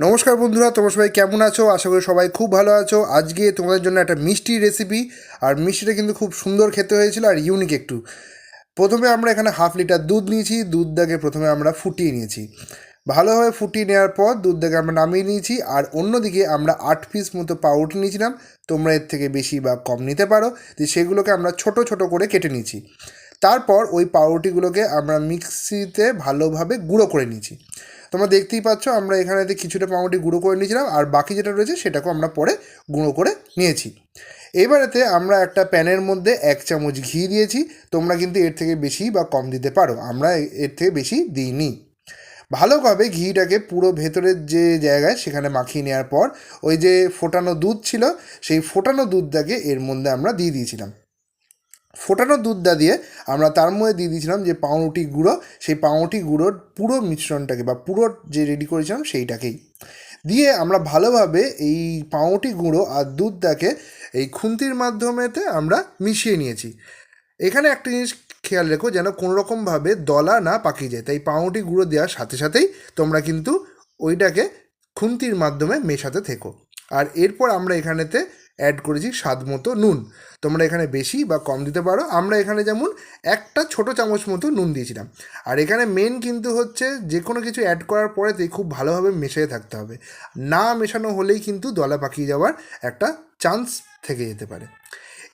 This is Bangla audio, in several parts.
নমস্কার বন্ধুরা, তোমরা সবাই কেমন আছো? আশা করি সবাই খুব ভালো আছো। আজকে তোমাদের জন্য একটা মিষ্টি রেসিপি আর মিষ্টিটা কিন্তু খুব সুন্দর খেতে হয়েছিল আর ইউনিক একটু। প্রথমে আমরা এখানে হাফ লিটার দুধ নিয়েছি, দুধটাকে প্রথমে আমরা ফুটিয়ে নিয়েছি। ভালোভাবে ফুটিয়ে নেওয়ার পর দুধটাকে আমরা নামিয়ে নিয়েছি, আর অন্যদিকে আমরা আট পিস মতো পাউরুটি নিয়েছিলাম। তোমরা এর থেকে বেশি বা কম নিতে পারো। যে সেগুলোকে আমরা ছোট ছোট করে কেটে নিয়েছি। তারপর ওই পাউরুটিগুলোকে আমরা মিক্সিতে ভালোভাবে গুঁড়ো করে নিয়েছি। তোমরা দেখতেই পাচ্ছ, আমরা এখানেতে কিছুটা পাউরুটি গুঁড়ো করে নিয়েছিলাম, আর বাকি যেটা রয়েছে সেটাকেও আমরা পরে গুঁড়ো করে নিয়েছি। এবারেতে আমরা একটা প্যানের মধ্যে এক চামচ ঘি দিয়েছি, তোমরা কিন্তু এর থেকে বেশি বা কম দিতে পারো, আমরা এর থেকে বেশি দিইনি। ভালোভাবে ঘিটাকে পুরো ভেতরের যে জায়গায় সেখানে মাখিয়ে নেওয়ার পর, ওই যে ফোটানো দুধ ছিল, সেই ফোটানো দুধটাকে এর মধ্যে আমরা দিয়ে দিয়েছিলাম। ফোটানো দুধটা দিয়ে আমরা তার মধ্যে দিয়ে দিয়েছিলাম যে পাউরুটি গুঁড়ো, সেই পাউরুটি গুঁড়োর পুরো মিশ্রণটাকে বা পুরো যে রেডি করেছিলাম সেইটাকেই। দিয়ে আমরা ভালোভাবে এই পাউরুটি গুঁড়ো আর দুধটাকে এই খুন্তির মাধ্যমেতে আমরা মিশিয়ে নিয়েছি। এখানে একটা জিনিস খেয়াল রেখো যেন কোনো রকমভাবে দলা না পাকিয়ে যায়। তাই পাউরুটি গুঁড়ো দেওয়ার সাথে সাথেই তোমরা কিন্তু ওইটাকে খুন্তির মাধ্যমে মেশাতে থেকো। আর এরপর আমরা এখানেতে অ্যাড করেছি স্বাদ মতো নুন। তোমরা এখানে বেশি বা কম দিতে পারো। আমরা এখানে যেমন একটা ছোট চামচ মতো নুন দিয়েছিলাম। আর এখানে মেন কিন্তু হচ্ছে যে কোনো কিছু অ্যাড করার পরেতেই খুব ভালোভাবে মেশাতে থাকতে হবে। না মেশানো হলেই কিন্তু দলা পাকিয়ে যাওয়ার একটা চান্স থেকে যেতে পারে।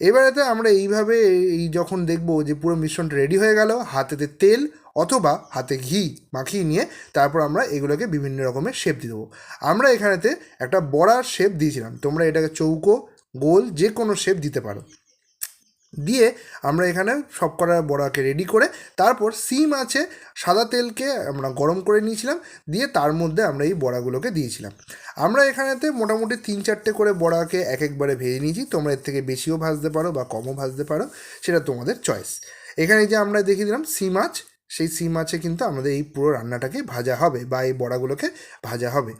এবারেতে আমরা এইভাবে এই যখন দেখব যে পুরো মিশ্রণটা রেডি হয়ে গেল, হাতেতে তেল অথবা হাতে ঘি মাখিয়ে নিয়ে তারপর আমরা এগুলোকে বিভিন্ন রকমের শেপ দিয়ে দেবো। আমরা এখানেতে একটা বড়ার শেপ দিয়েছিলাম। তোমরা এটাকে চৌকো গোল যে কোনো শেপ দিতে পারো। দিয়ে আমরা এখানে সব কটা বড়াকে রেডি করে তারপর সিম আছে, সাদা তেলকে আমরা গরম করে নিয়েছিলাম, দিয়ে তার মধ্যে আমরা এই বড়াগুলোকে দিয়েছিলাম। আমরা এখানেতে মোটামুটি তিন চারটে করে বড়াকে এক একবারে ভেজে নিয়েছি, তোমরা এর থেকে বেশিও ভাজতে পারো বা কমও ভাজতে পারো, সেটা তোমাদের চয়েস এখানে যে আমরা দেখিয়ে দিলাম সি মাছ সেই সি মাছে কিন্তু আমাদের এই পুরো রান্নাটাকে ভাজা হবে বা এই বড়াগুলোকে ভাজা হবে।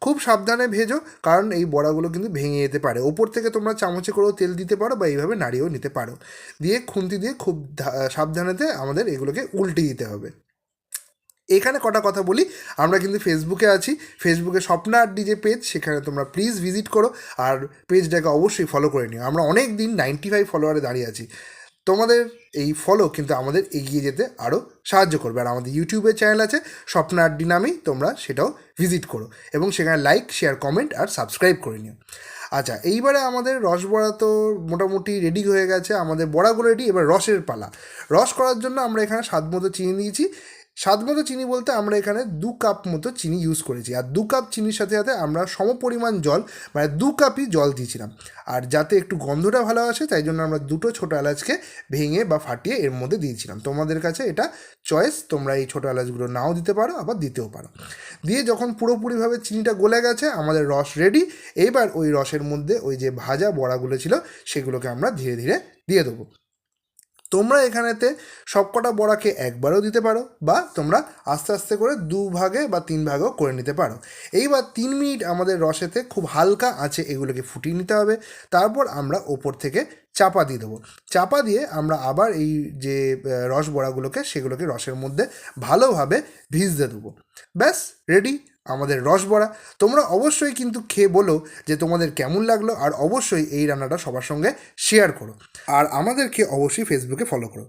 খুব সাবধানে ভেজো, কারণ এই বড়াগুলো কিন্তু ভেঙে যেতে পারে। ওপর থেকে তোমরা চামচে করেও তেল দিতে পারো বা এইভাবে নাড়িয়েও নিতে পারো। দিয়ে খুন্তি দিয়ে খুব সাবধানেতে আমাদের এগুলোকে উল্টে দিতে হবে। এখানে কটা কথা বলি। আমরা কিন্তু ফেসবুকে আছি। ফেসবুকে স্বপ্না আড্ডি যে পেজ, সেখানে তোমরা প্লিজ ভিজিট করো। আর পেজটাকে অবশ্যই ফলো করে নিও। আমরা অনেক দিন নাইনটি ফাইভ ফলোয়ারে দাঁড়িয়ে আছি। তোমাদের এই ফলো কিন্তু আমাদের এগিয়ে যেতে আরও সাহায্য করবে। আর আমাদের ইউটিউবের চ্যানেল আছে স্বপ্ন আড্ডি নামেই তোমরা সেটাও ভিজিট করো এবং সেখানে লাইক শেয়ার কমেন্ট আর সাবস্ক্রাইব করে নিও। আচ্ছা এইবারে আমাদের রস বড়া তো মোটামুটি রেডি হয়ে গেছে, আমাদের বড়াগুলো রেডি এবার রসের পালা। রস করার জন্য আমরা এখানে স্বাদ মতো চিনি দিয়েছি স্বাদ মতো চিনি বলতে আমরা এখানে দু কাপ মতো চিনি ইউজ করেছি। আর দু কাপ চিনির সাথে সাথে আমরা সম পরিমাণ জল মানে দু কাপই জল দিয়েছিলাম। আর যাতে একটু গন্ধটা ভালো আসে, তাই জন্য আমরা দুটো ছোটো এলাচকে ভেঙে বা ফাটিয়ে এর মধ্যে দিয়েছিলাম। তোমাদের কাছে এটা চয়েস তোমরা এই ছোটো এলাচগুলো নাও দিতে পারো, আবার দিতেও পারো। দিয়ে যখন পুরোপুরিভাবে চিনিটা গলে গেছে, আমাদের রস রেডি এইবার ওই রসের মধ্যে ওই যে ভাজা বড়াগুলো ছিল, সেগুলোকে আমরা ধীরে ধীরে দিয়ে দেবো। তোমরা এখানেতে সবকটা বড়াকে একবারও দিতে পারো বা তোমরা আস্তে আস্তে করে দু ভাগে বা তিন ভাগেও করে নিতে পারো। এইবার তিন মিনিট আমাদের রসেতে খুব হালকা আছে এগুলোকে ফুটিয়ে নিতে হবে। তারপর আমরা ওপর থেকে চাপা দিয়ে দেবো। চাপা দিয়ে আমরা আবার এই যে রস বড়াগুলোকে, সেগুলোকে রসের মধ্যে ভালোভাবে ভিজতে দেবো। ব্যাস রেডি আমাদের রস বড়া। তোমরা অবশ্যই কিন্তু খেয়ে বলো যে তোমাদের কেমন লাগল, আর অবশ্যই এই রান্নাটা সবার সঙ্গে শেয়ার করো। আর আমাদেরকে অবশ্যই ফেসবুকে ফলো করো।